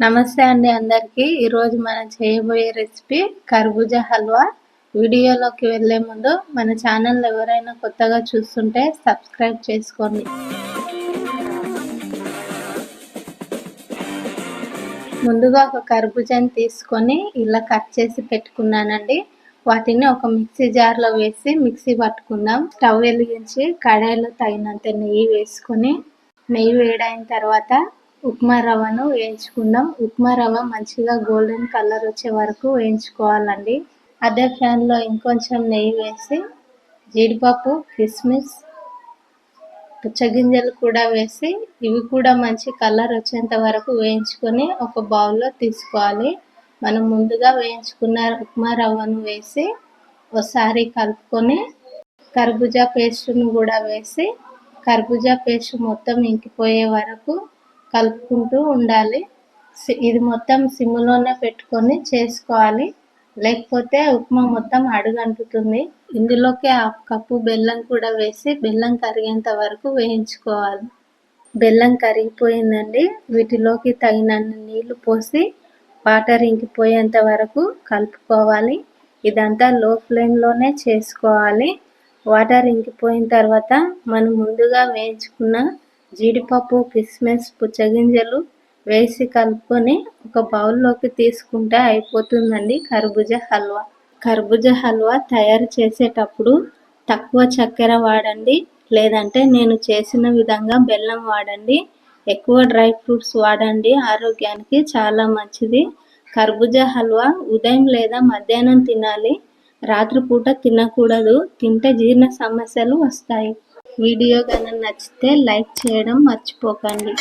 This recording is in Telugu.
నమస్తే అండి అందరికీ. ఈరోజు మనం చేయబోయే రెసిపీ కర్బూజా హల్వా. వీడియోలోకి వెళ్ళే ముందు మన ఛానల్ ఎవరైనా కొత్తగా చూస్తుంటే సబ్స్క్రైబ్ చేసుకోండి. ముందుగా ఒక కర్బూజాని తీసుకొని ఇలా కట్ చేసి పెట్టుకున్నానండి. వాటిని ఒక మిక్సీ జార్లో వేసి మిక్సీ పట్టుకుందాం. స్టవ్ వెలిగించి కడాయిలో తగినంత నెయ్యి వేసుకొని నెయ్యి వేడైన తర్వాత ఉప్మా రవ్వను వేయించుకుందాం. ఉప్మా రవ్వ మంచిగా గోల్డెన్ కలర్ వచ్చే వరకు వేయించుకోవాలండి. అదే ఫ్యాన్లో ఇంకొంచెం నెయ్యి వేసి జీడిపప్పు కిస్మిస్ పుచ్చగింజలు కూడా వేసి ఇవి కూడా మంచి కలర్ వచ్చేంత వరకు వేయించుకొని ఒక బౌల్లో తీసుకోవాలి. మనం ముందుగా వేయించుకున్న ఉప్మా రవ్వను వేసి ఒకసారి కలుపుకొని కర్బూజా పేస్ట్ను కూడా వేసి కర్బూజా పేస్ట్ మొత్తం ఇంకిపోయే వరకు కలుపుకుంటూ ఉండాలి. ఇది మొత్తం సిమ్లోనే పెట్టుకొని చేసుకోవాలి. లేకపోతే ఉప్మా మొత్తం అడుగంటుతుంది. ఇందులోకి హాఫ్ కప్పు బెల్లం కూడా వేసి బెల్లం కరిగేంత వరకు వేయించుకోవాలి. బెల్లం కరిగిపోయిందండి. వీటిలోకి తగినన్ని నీళ్ళు పోసి వాటర్ ఇంకిపోయేంత వరకు కలుపుకోవాలి. ఇదంతా లో ఫ్లేమ్లోనే చేసుకోవాలి. వాటర్ ఇంకిపోయిన తర్వాత మనం ముందుగా వేయించుకున్న జీడిపప్పు కిస్మిస్ పుచ్చగింజలు వేసి కలుపుకొని ఒక బౌల్లోకి తీసుకుంటే అయిపోతుందండి కర్బూజా హల్వా. కర్బూజా హల్వా తయారు చేసేటప్పుడు తక్కువ చక్కెర వాడండి లేదంటే నేను చేసిన విధంగా బెల్లం వాడండి. ఎక్కువ డ్రై ఫ్రూట్స్ వాడండి ఆరోగ్యానికి చాలా మంచిది. కర్బూజా హల్వా ఉదయం లేదా మధ్యాహ్నం తినాలి రాత్రిపూట తినకూడదు తింటే జీర్ణ సమస్యలు వస్తాయి. వీడియో కనుక నచ్చితే లైక్ చేయడం మర్చిపోకండి.